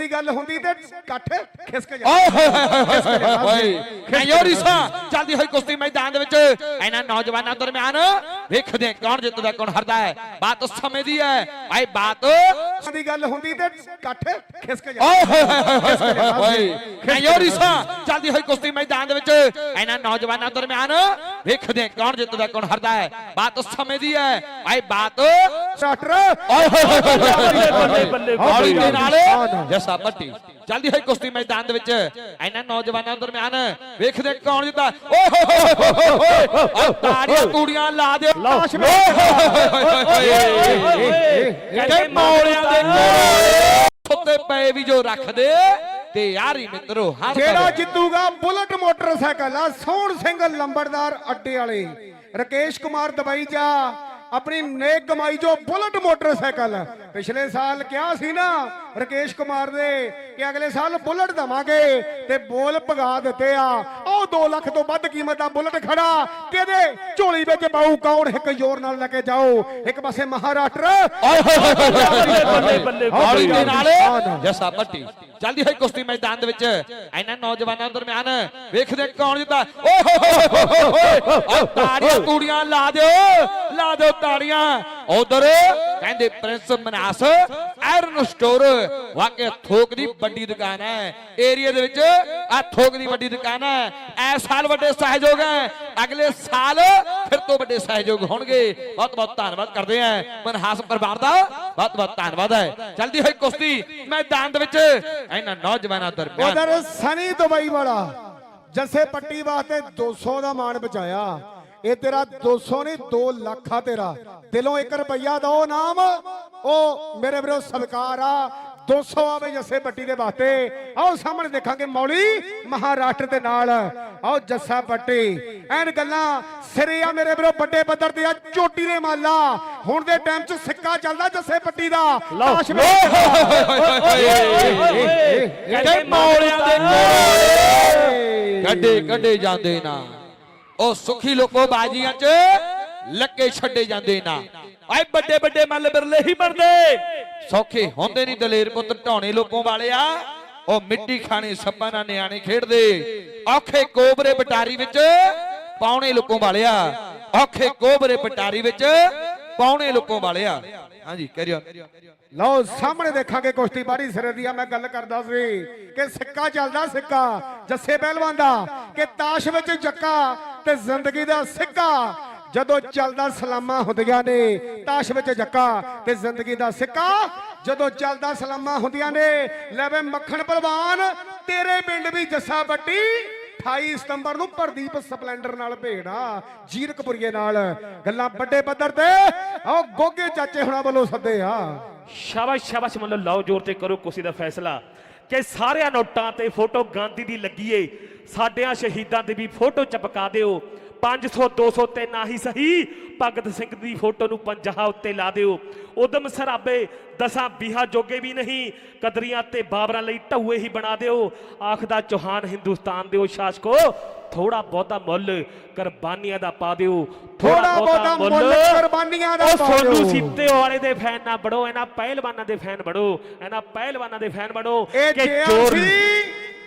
ਦੀ ਗੱਲ ਹੁੰਦੀ ਤੇ ਇਕੱਠ ਖਿਸਕ ਓਏ ਜਾਂਦਾ। ਹੋਏ ਹੋਏ ਹੋਏ। ਹੋਏ ਕਯੋਰੀਸਾ ਚੱਲਦੀ ਹੋਈ ਕੁਸ਼ਤੀ ਮੈਦਾਨ ਦੇ ਵਿੱਚ। ਇਹਨਾਂ ਨੌਜਵਾਨਾਂ ਦਰਮਿਆਨ ਵੇਖਦੇ ਹਾਂ ਕੌਣ ਜਿੱਤਦਾ ਕੌਣ ਹਾਰਦਾ ਹੈ। ਬਾਤ ਸਮੇਂ ਦੀ ਹੈ। ਭਾਈ ਬਾਤ ਦੀ ਗੱਲ ਹੁੰਦੀ ਤੇ ਇਕੱਠ ਖਿਸਕ ਜਾਂਦਾ। ਓਏ ਹੋਏ ਹੋਏ ਹੋਏ ਹੋਏ ਕਯੋਰੀਸਾ ਚੱਲਦੀ ਹੋਈ ਕੁਸ਼ਤੀ ਮੈਦਾਨ ਦੇ ਵਿੱਚ। ਇਹਨਾਂ ਨੌਜਵਾਨਾਂ ਦਰਮਿਆਨ ਵੇਖਦੇ ਹਾਂ ਕੌਣ ਜਿੱਤਦਾ ਕੌਣ ਹਾਰਦਾ ਹੈ ਬਾਤ ਸਮੇਂ ਦੀ ਹੈ ਭਾਈ ਬਾਤ ਡਾਕਟਰ ਓਏ ਹੋਏ ਹੋਏ ਬੱਲੇ, ਬੱਲੇ, ਦੇ ਨਾਲ। ਜੱਸਾ ਪੱਟੀ ਜਲਦੀ ਹੋਈ ਕੁਸ਼ਤੀ ਮੈਦਾਨ ਦੇ ਵਿੱਚ ਇਹਨਾਂ ਨੌਜਵਾਨਾਂ ਦਰਮਿਆਨ ਵੇਖਦੇ ਕੌਣ ਜਿੱਤਾ ਓਏ ਹੋਏ ਹੋਏ ਹੋਏ ਹੋਏ ਹੋਏ ਤਾੜੀਆਂ ਤੂੜੀਆਂ ਲਾ ਦਿਓ ਲਾਸ਼ ਓਏ ਹੋਏ ਹੋਏ ਹੋਏ ਹੋਏ ਕਹਿੰਦੇ ਮੌਲਿਆਂ ਦੇ ਕੋਲ ਸੁੱਤੇ ਪਏ ਵੀ ਜੋ ਰੱਖਦੇ ਤੇ ਯਾਰੀ ਮਿੱਤਰੋ ਹਰ ਜਿਹੜਾ ਜਿੱਤੂਗਾ ਬੁਲਟ ਮੋਟਰਸਾਈਕਲ ਆ ਸੋਹਣ ਸਿੰਘ ਲੰਬੜਦਾਰ ਅੱਡੇ ਵਾਲੇ। ਰਕੇਸ਼ ਕੁਮਾਰ ਦਵਾਈ ਜਾ ਆਪਣੀ ਨੇਕ ਕਮਾਈ ਜੋ ਬੁਲਟ ਮੋਟਰਸਾਈਕਲ। ਪਿਛਲੇ ਸਾਲ ਕਿਹਾ ਸੀ ਨਾ ਰਕੇਸ਼ ਕੁਮਾਰ ਨੇ ਕਿ ਅਗਲੇ ਸਾਲ ਬੁਲਟ ਦਵਾਂਗੇ ਤੇ ਬੋਲ ਭਗਾ ਦਿੱਤੇ ਆ। ਉਹ 2 ਲੱਖ ਤੋਂ ਵੱਧ ਕੀਮਤ ਦਾ ਬੁਲਟ ਖੜਾ। ਕਿਹਦੇ? ਝੋਲੀ ਵਿੱਚ ਪਾਉ ਕੌਣ? ਇੱਕ ਜ਼ੋਰ ਨਾਲ ਲੈ ਕੇ ਜਾਓ। ਇੱਕ ਪਾਸੇ ਮਹਾਰਾਸ਼ਟਰ। ਓਏ ਹੋਏ ਹੋਏ ਹੋਏ ਹੋਏ ਬੱਲੇ, ਬੱਲੇ, ਹੌਲੀ ਦੇ ਬੱਲੇ। ਨਾਲ ਜੱਸਾ ਪੱਟੀ ਜਲਦੀ ਹੋਈ ਕੁਸ਼ਤੀ ਮੈਦਾਨ ਦੇ ਵਿੱਚ। ਇਹਨਾਂ ਨੌਜਵਾਨਾਂ ਦਰਮਿਆਨ ਵੇਖਦੇ ਕੌਣ ਜਿੱਤਾ ਓਏ ਹੋਏ ਹੋਏ ਹੋਏ ਤਾੜੀਆਂ ਤੂੜੀਆਂ ਲਾ ਦਿਓ। ਲਾ ਦਿਓ ਤਾੜੀਆਂ। ਉਧਰ ਕਹਿੰਦੇ ਪ੍ਰਿੰਸ ਮਨਾਸ ਆਇਰਨ ਸਟੋਰ, ਵਾਕਿਆ ਥੋਕ ਦੀ ਵੱਡੀ ਦੁਕਾਨ ਹੈ। ਏਰੀਆ ਦੇ ਵਿੱਚ ਆ ਥੋਕ ਦੀ ਵੱਡੀ ਦੁਕਾਨ ਹੈ। ਐ ਸਾਲ ਵੱਡੇ ਸਹਿਯੋਗ ਹੈ। ਅਗਲੇ ਸਾਲ ਫਿਰ ਤੋਂ ਵੱਡੇ ਸਹਿਯੋਗ ਹੋਣਗੇ। ਬਹੁਤ ਬਹੁਤ ਧੰਨਵਾਦ ਕਰਦੇ ਆਂ ਮਨਹਾਸ ਪਰਿਵਾਰ ਦਾ। ਬਹੁਤ ਬਹੁਤ ਧੰਨਵਾਦ ਹੈ। ਚਲਦੀ ਹੋਈ ਕੁਸ਼ਤੀ ਮੈਦਾਨ ਦੇ ਵਿੱਚ ਇਹਨਾਂ ਨੌਜਵਾਨਾਂ ਦਰਮਿਆਨ। ਉਧਰ ਸਨੀ ਦੁਬਈ ਵਾਲਾ, ਜੱਸੇ ਪੱਟੀ ਵਾਸਤੇ 200 ਦਾ ਮਾਣ ਬਚਾਇਆ। ਇਹ ਤੇਰਾ 200 ਨਹੀਂ 2 ਲੱਖ ਆ ਤੇਰਾ ਦਿਲੋਂ 1 ਰੁਪਈਆ ਦੋ ਨਾਮ ਉਹ ਮੇਰੇ ਵੀਰੋ ਸਤਿਕਾਰ ਆ 200 ਆਵੇ ਜੱਸੇ ਪੱਟੀ ਦੇ ਵਾਸਤੇ ਆਓ ਸਾਹਮਣੇ ਦੇਖਾਂਗੇ ਮੌਲੀ ਮਹਾਰਾਸ਼ਟਰ ਦੇ ਨਾਲ ਆਓ ਜੱਸਾ ਪੱਟੀ ਐਨ ਗੱਲਾਂ ਸਿਰੇ ਆ ਮੇਰੇ ਵੀਰੋ ਵੱਡੇ ਪੱਧਰ ਤੇ ਆ ਚੋਟੀ ਦੇ ਮਾਲਾ ਹੁਣ ਦੇ ਟਾਈਮ 'ਚ ਸਿੱਕਾ ਚੱਲਦਾ ਜੱਸੇ ਪੱਟੀ ਦਾ ਮੌਲਿਆਂ ਕੋਲ ਕੱਢੇ ਕੱਢੇ ਜਾਂਦੇ ਨਾ ਉਹ ਸੁਖੀ ਲੋਕੋ ਬਾਜੀਆਂ 'ਚ ਲੱਕੇ ਛੱਡੇ ਜਾਂਦੇ ਨਾ। ਆਏ ਵੱਡੇ ਵੱਡੇ ਮੱਲ ਬਿਰਲੇ ਹੀ ਮਰਦੇ ਸੌਖੇ ਹੁੰਦੇ ਨਹੀਂ ਦਲੇਰ ਪੁੱਤ ਢਾਉਣੇ ਲੋਕੋਂ ਵਾਲਿਆ। ਉਹ ਮਿੱਟੀ ਖਾਣੇ ਸੱਪਾਂ ਨਾਲ ਨਿਆਣੇ ਖੇਡਦੇ। ਔਖੇ ਕੋਬਰੇ ਬਟਾਰੀ ਵਿੱਚ ਪਾਉਣੇ ਲੋਕੋਂ ਵਾਲਿਆ। ਔਖੇ ਕੋਬਰੇ ਬਟਾਰੀ ਵਿੱਚ ਪਾਉਣੇ ਲੋਕੋਂ ਵਾਲਿਆ। ਹਾਂਜੀ ਕਰਿਓ ਲਓ, ਸਾਹਮਣੇ ਦੇਖਾਂਗੇ ਕੁਸ਼ਤੀ ਬਾਰੀ ਸਿਰੇ ਦੀ। ਆ ਮੈਂ ਗੱਲ ਕਰਦਾ ਸੀ ਕਿ ਸਿੱਕਾ ਚੱਲਦਾ ਸਿੱਕਾ, ਜੱਸੇ ਪਹਿਲਵਾਨ ਦਾ, ਕਿ ਤਾਸ਼ ਵਿੱਚ ਜੱਕਾ ਤੇ ਜ਼ਿੰਦਗੀ ਦਾ ਸਿੱਕਾ। ਜਦੋਂ ਚੱਲਦਾ ਸਲਾਮਾਂ ਹੁੰਦੀਆਂ ਨੇ, ਤਾਸ਼ ਵਿੱਚ ਜੱਕਾ ਤੇ ਜ਼ਿੰਦਗੀ ਦਾ ਸਿੱਕਾ। ਜਦੋਂ ਚੱਲਦਾ ਸਲਾਮਾਂ ਹੁੰਦੀਆਂ ਨੇ, ਲੈ ਵੇ ਮੱਖਣ ਪਹਿਲਵਾਨ ਤੇਰੇ ਪਿੰਡ ਵੀ ਜੱਸਾ ਬੱਟੀ। 28 ਸਤੰਬਰ ਨੂੰ ਪ੍ਰਦੀਪ ਸਪਲੈਂਡਰ ਨਾਲ ਭੇੜਾ ਜੀਰਕਪੁਰੀਏ ਨਾਲ। ਗੱਲਾਂ ਵੱਡੇ ਪੱਧਰ ਤੇ। ਆਓ ਗੋਗੇ ਚਾਚੇ ਹੁਣਾਂ ਵੱਲੋਂ ਸੱਦੇ ਆ। ਸ਼ਾਬਾਸ਼ ਸ਼ਾਬਾਸ਼, ਮੰਨ ਲਾਓ, ਜੋਰ ਤੇ ਕਰੋ ਕੁਸੀ ਦਾ ਫੈਸਲਾ। ਕਿ ਸਾਰਿਆਂ ਨੋਟਾਂ ਤੇ ਫੋਟੋ ਗਾਂਧੀ ਦੀ ਲੱਗੀਏ ਸਾਡਿਆਂ ਸ਼ਹੀਦਾਂ ਦੀ ਵੀ ਫੋਟੋ ਚਪਕਾ ਦਿਓ। 500 200 ਤੇ ਨਾ ਹੀ ਸਹੀ। ਭਗਤ ਸਿੰਘ ਦੀ ਫੋਟੋ ਨੂੰ ਪੰਜਾਹ ਉੱਤੇ ਲਾ ਦਿਓ। ਉਦਮ ਸਰਾਬੇ ਦਸਾਂ ਵੀਹਾਂ ਜੋਗੇ ਵੀ ਨਹੀਂ। ਕਦਰੀਆਂ ਤੇ ਬਾਬਰਾਂ ਲਈ ਢਊਏ ਹੀ ਬਣਾ ਦਿਓ। ਆਖਦਾ ਚੌਹਾਨ ਹਿੰਦੁਸਤਾਨ ਦੇ ਉਹ ਸ਼ਾਸਕੋ। ਥੋੜਾ ਬਹੁਤਾ ਮੁੱਲ ਕੁਰਬਾਨੀਆਂ ਦਾ ਪਾ ਦਿਓ। ਥੋੜ੍ਹਾ ਬਹੁਤਾ ਮੁੱਲ ਕੁਰਬਾਨੀਆਂ ਦਾ ਪਾ ਸੋਨੂ ਦਿਓ। ਸਿੱਤੇ ਵਾਲੇ ਦੇ ਫੈਨ ਨਾ ਬੜੋ ਇਹਨਾਂ ਪਹਿਲਵਾਨਾਂ ਦੇ ਫੈਨ ਬੜੋ ਇਹਨਾਂ ਪਹਿਲਵਾਨਾਂ ਦੇ ਫੈਨ ਬੜੋ ਇਹ ਕਿ ਜੇਆਰਸੀ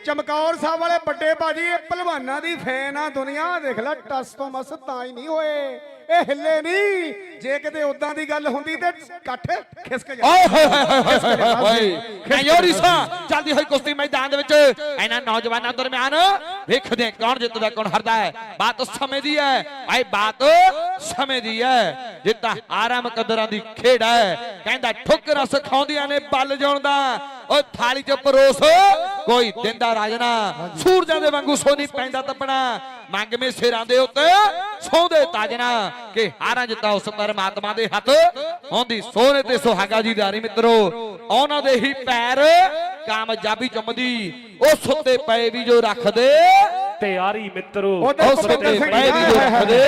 ਚਮਕੌਰ ਸਾਹਿਬ ਵਾਲੇ ਵੱਡੇ ਬਾਜੀ ਇਹ ਪਹਿਲਵਾਨਾਂ ਦੀ ਫੈਨ ਆ ਦੁਨੀਆ ਦੇਖ ਲੈ ਟਸ ਤੋਂ ਮਸ ਤਾਂ ਹੀ ਨਹੀਂ ਹੋਏ। ਇਹ ਹਿੱਲੇ ਨਹੀਂ। ਜੇ ਕਿਤੇ ਉਦਾਂ ਦੀ ਗੱਲ ਹੁੰਦੀ ਤੇ ਇਕੱਠ ਖਿਸਕ ਓਏ ਜਾਂਦਾ ਹੋਏ ਹੋਏ ਹੋਏ ਹੋਏ ਕਯੋਰੀਸਾ ਚੱਲਦੀ ਹੋਈ ਕੁਸ਼ਤੀ ਮੈਦਾਨ ਦੇ ਵਿੱਚ। ਇਹਨਾਂ ਨੌਜਵਾਨਾਂ ਦਰਮਿਆਨ ਵੇਖਦੇ ਕੌਣ ਜਿੱਤਦਾ ਕੌਣ ਹਾਰਦਾ ਹੈ। ਬਾਤ ਸਮੇਂ ਦੀ ਹੈ। ਭਾਈ ਬਾਤ ਸਮੇਂ ਦੀ ਹੈ। ਜਿੱਤਾ ਆਰਾਮ ਕਦਰਾਂ ਦੀ ਖੇਡ ਹੈ। ਕਹਿੰਦਾ ਠੋਕਰਾਂ ਸਿਖਾਉਂਦੀਆਂ ਨੇ ਬਲ ਜਾਣ ਦਾ ਓ ਥਾਲੀ ਚ ਪਰੋਸ। ਕੋਈ ਦਿੰਦਾ ਰਾਜਣਾ ਸੂਰਜਾਂ ਦੇ ਵਾਂਗੂ ਸੋਨੀ ਪੈਂਦਾ ਤਪਣਾ। ਮੰਗਵੇਂ ਸਿਰਾਂ ਦੇ ਉੱਤੇ ਸੌਂਦੇ ਤਾਜਣਾ ਕਿ ਹਾਰਾਂ ਜਿੱਤਾ ਉਸ ਪਰਮਾਤਮਾ ਦੇ ਹੱਥ ਹੁੰਦੀ ਸੋਹਣੇ ਤੇ ਸੁਹਾਗਾ ਜੀ ਦਾਰੀ ਮਿੱਤਰੋ ਉਹਨਾਂ ਦੇ ਹੀ ਪੈਰ ਕਾਮਯਾਬੀ ਚੁੰਮਦੀ। ਉਹ ਸੁੱਤੇ ਪਏ ਵੀ ਜੋ ਰੱਖਦੇ। ਤੇ ਯਾਰੀ ਮਿੱਤਰੋ ਉਹ ਸੁੱਤੇ ਪਏ ਵੀ ਜੋ ਰੱਖਦੇ।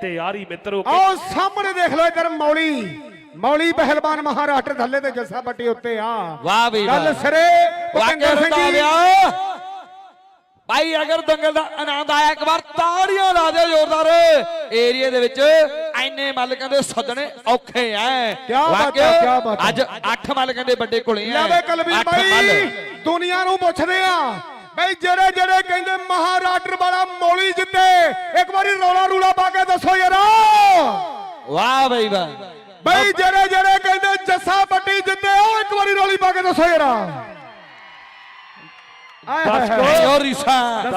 ਤੇ ਯਾਰੀ ਮਿੱਤਰੋ ਆਓ ਸਾਹਮਣੇ ਦੇਖ ਲਓ ਇਧਰ ਮੌਲੀ। ਮੌਲੀ ਪਹਿਲਵਾਨ ਮਹਾਰਾਸ਼ਟਰ ਥੱਲੇ ਤੇ ਜੱਸਾ ਪੱਟੀ ਉੱਤੇ ਆ। ਵਾਹ ਵੀ ਗੱਲ ਸਿਰੇ ਭੁਪਿੰਦਰ ਸਿੰਘ ਜੀ। ਭਾਈ ਅਗਰ ਦੰਗਲ ਦਾ ਆਨੰਦ ਆਇਆ ਇੱਕ ਵਾਰ ਤਾੜੀਆਂ ਲਾ ਦਿਓ ਜ਼ੋਰਦਾਰ। ਏਰੀਏ ਦੇ ਵਿੱਚ ਐਨੇ ਮਾਲਕਾਂ ਦੇ ਸੱਦਣੇ ਔਖੇ ਐ। ਕਿਆ ਬਾਤ ਹੈ, ਕਿਆ ਬਾਤ। ਅੱਜ 8 ਮਾਲਕਾਂ ਦੇ ਵੱਡੇ ਕੋਲੇ ਐ। ਲਵੇ ਅੱਠ ਬਾਈ ਮੱਲ। ਦੁਨੀਆ ਨੂੰ ਪੁੱਛਦੇ ਆ ਬਈ ਜਿਹੜੇ ਜਿਹੜੇ ਕਹਿੰਦੇ ਮਹਾਰਾਸ਼ਟਰ ਵਾਲਾ ਮੌਲੀ ਜਿੱਤੇ ਇੱਕ ਵਾਰੀ ਰੌਲਾ ਰੂਲਾ ਪਾ ਕੇ ਦੱਸੋ ਯਾਰ। ਵਾਹ ਬਈ ਵਾਹ। ਬਈ ਜਿਹੜੇ ਜਿਹੜੇ ਕਹਿੰਦੇ ਜੱਸਾ ਪੱਟੀ ਜਿੱਤੇ ਉਹ ਇੱਕ ਵਾਰੀ ਰੌਲੀ ਪਾ ਕੇ ਦੱਸੋ ਯਾਰ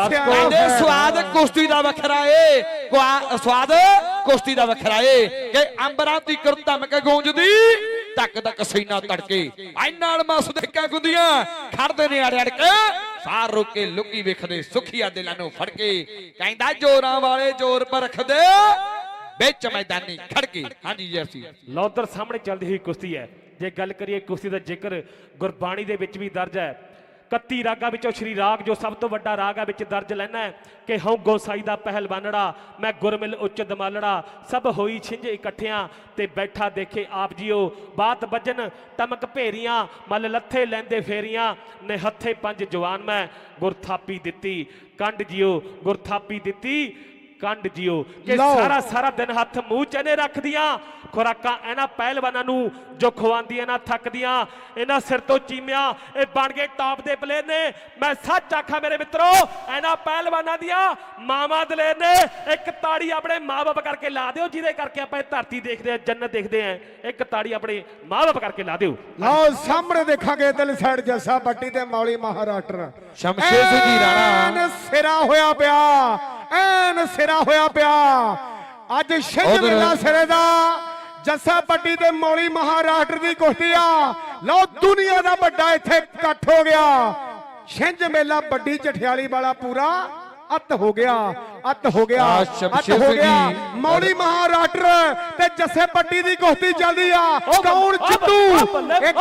ਕਹਿੰਦੇ। ਸਵਾਦ ਕੁਸ਼ਤੀ ਦਾ ਵੱਖਰਾ ਏ। ਸਵਾਦ ਕੁਸ਼ਤੀ ਦਾ ਵੱਖਰਾ ਏ। ਕਿ ਅੰਬਰਾਂ ਦੀ ਕਰ ਧਮਕ ਗੂੰਜਦੀ ਤੱਕ ਤੱਕ ਸੀਨਾ ਤੜਕੇ। ਐ ਨਾਲ ਮਸ ਦੇਖਾਂ ਗੁੰਦੀਆਂ ਖੜਦੇ ਨੇ ਅੜ ਅੜ ਕੇ। ਸਾਰ ਰੁਕ ਕੇ ਲੁਕੀ ਵੇਖਦੇ ਸੁਖੀਆ ਦਿਲਾਂ ਨੂੰ ਫੜ ਕੇ। ਕਹਿੰਦਾ ਜੋਰਾਂ ਵਾਲੇ ਜੋਰ ਪਰਖਦੇ। ਵਿੱਚ ਮੈਦਾਨੀ ਖੜਕੇ ਹਾਂਜੀ ਜਰਸੀ ਲਓ ਸਾਹਮਣੇ ਚੱਲਦੀ ਹੋਈ ਕੁਸ਼ਤੀ ਹੈ। ਜੇ ਗੱਲ ਕਰੀਏ ਕੁਸ਼ਤੀ ਦਾ ਜ਼ਿਕਰ ਗੁਰਬਾਣੀ ਦੇ ਵਿੱਚ ਵੀ ਦਰਜ ਹੈ। 31 ਰਾਗਾਂ ਵਿੱਚੋਂ ਸ਼੍ਰੀ ਰਾਗ, ਜੋ ਸਭ ਤੋਂ ਵੱਡਾ ਰਾਗ ਹੈ ਵਿੱਚ ਦਰਜ ਲੈਣਾ ਹੈ ਕਿ ਹਉ ਗੋਸਾਈ ਦਾ ਪਹਿਲਵਾਨੜਾ, ਮੈਂ ਗੁਰਮਿਲ ਉੱਚ ਦਮਾਲੜਾ, ਸਭ ਹੋਈ ਛਿੰਝ ਇਕੱਠਿਆਂ ਤੇ ਬੈਠਾ ਦੇਖੇ ਆਪ ਜੀਓ। ਬਾਤ ਵੱਜਨ ਟਮਕ ਭੇਰੀਆਂ, ਮਲ ਲੱਥੇ ਲੈਂਦੇ ਫੇਰੀਆਂ, ਨੇ ਹੱਥੇ ਪੰਜ ਜਵਾਨ ਮੈਂ ਗੁਰਥਾਪੀ ਦਿੱਤੀ। ਕੰਡ ਜੀਓ, ਗੁਰਥਾਪੀ ਦਿੱਤੀ। ਕੰਡ ਜਿਓ। ਕਿ। ਸਾਰਾ ਸਾਰਾ ਦਿਨ ਹੱਥ ਮੂੰਹ ਚਨੇ ਰੱਖਦੀਆਂ ਖੁਰਾਕਾਂ ਇਹਨਾਂ ਪਹਿਲਵਾਨਾਂ ਨੂੰ ਜੋ ਖਵਾਉਂਦੀਆਂ ਨਾ ਥੱਕਦੀਆਂ ਇਹਨਾਂ ਸਿਰ ਤੋਂ ਚੀਮਿਆਂ ਇਹ ਬਣ ਗਏ ਟਾਪ ਦੇ ਪਲੇਅਰ ਨੇ। ਮੈਂ ਸੱਚ ਆਖਾਂ ਮੇਰੇ ਮਿੱਤਰੋ ਇਹਨਾਂ ਪਹਿਲਵਾਨਾਂ ਦੀਆਂ ਮਾਵਾਂ ਦਲੇਰ ਨੇ। ਇੱਕ ਤਾੜੀ ਆਪਣੇ ਮਾਪੇ ਕਰਕੇ ਲਾ ਦਿਓ ਜਿਹਦੇ ਕਰਕੇ ਆਪਾਂ ਇਹ ਧਰਤੀ ਦੇਖਦੇ ਆ ਜੰਨਤ ਦੇਖਦੇ ਆ ਇੱਕ ਤਾੜੀ ਆਪਣੇ ਮਾਪੇ ਕਰਕੇ ਲਾ ਦਿਓ। ਲਓ ਸਾਹਮਣੇ ਦੇਖਾਂਗੇ ਇਧਰਲੀ ਸਾਈਡ ਜੱਸਾ ਪੱਟੀ ਤੇ ਮੌਲੀ ਮਹਾਰਾਸ਼ਟਰ। ਸ਼ਮਸ਼ੇਰ ਸਿੰਘ ਜੀ ਰਾਣਾ। ਸਿਰਾ ਹੋਇਆ ਪਿਆ। ਐਨ ਸਿਰਾ ਹੋਇਆ ਪਿਆ। ਅੱਜ ਛਿੰਝ ਮੇਲਾ ਸਿਰੇ ਦਾ। ਜੱਸਾ ਪੱਟੀ ਤੇ ਮੌਲੀ ਮਹਾਰਾਸ਼ਟਰ ਦੀ ਕੁਸ਼ਤੀ ਆ। ਲਓ ਦੁਨੀਆ ਦਾ ਵੱਡਾ ਇੱਥੇ ਇਕੱਠ ਹੋ ਗਿਆ। ਛਿੰਝ ਮੇਲਾ ਵੱਡੀ ਜਠਿਆਲੀ ਵਾਲਾ ਪੂਰਾ ਅੱਤ ਹੋ ਗਿਆ ਅੱਤ ਹੋ ਗਿਆ ਅੱਤ ਹੋ ਗਿਆ। ਮੌਲੀ ਮਹਾਰਾਸ਼ਟਰ ਤੇ ਜੱਸੇ ਪੱਟੀ ਦੀ ਕੁਸ਼ਤੀ ਚੱਲਦੀ ਆ। ਕੌਣ ਜਿੱਤੂ ਇੱਕ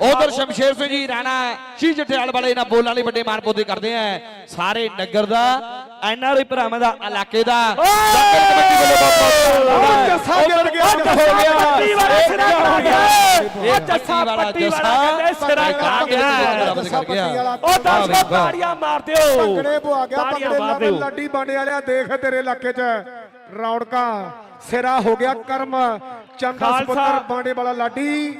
ਉਧਰ ਸ਼ਮਸ਼ੇਰ ਸਿੰਘ ਜੀ ਰਾਣਾ ਸ਼ੀ ਜਠਿਆਲ ਵਾਲੇ ਇਹਨਾਂ ਬੋਲਾਂ ਲਈ ਵੱਡੇ ਮਾਣ ਪੌਦੇ ਕਰਦੇ ਆ। ਸਾਰੇ ਨਗਰ ਦਾ ਐਨਆਰਆਈ ਭਰਾਵਾਂ ਦਾ ਇਲਾਕੇ ਦਾ ਦੰਗਲ ਕਮੇਟੀ ਵੱਲੋਂ ਬਹੁਤ ਬਹੁਤ ਉਹ ਧੰਨਵਾਦ ਜੱਸਾ ਜਿੱਤ ਗਿਆ ਉਹ ਜੱਸਾ ਹੋ ਗਿਆ। ਪੱਟੀ ਵਾਲਾ ਸਿਰਾ ਕਰ ਗਿਆ। ਇਹ ਉਹ ਜੱਸਾ ਵਾਲਾ ਪੱਟੀ ਵਾਲਾ ਜੱਸਾ ਕਹਿੰਦੇ ਸਿਰਾ ਕਰ ਗਿਆ। ਬਰਾਬਰ ਕਰ ਗਿਆ। ਉਹ ਦਰਸ਼ਕੋ ਤਾੜੀਆਂ ਮਾਰ ਦਿਓ ਪੰਗੜੇ ਪਵਾ ਗਿਆ ਤਾੜੀਆਂ ਪੰਗੜੇ ਮਾਰ ਲਾਵੇ ਦਿਓ ਲੱਡੀ ਬਾਂਡੇ ਵਾਲਿਆ ਦੇਖ ਤੇਰੇ ਇਲਾਕੇ 'ਚ। ਰੌਣਕਾਂ ਸਿਰਾ ਹੋ ਗਿਆ ਕਰਮ। ਖਾਲਸਾ। ਸੁਪੁੱਤਰ ਬਾਂਡੇ ਵਾਲਾ ਲਾਡੀ।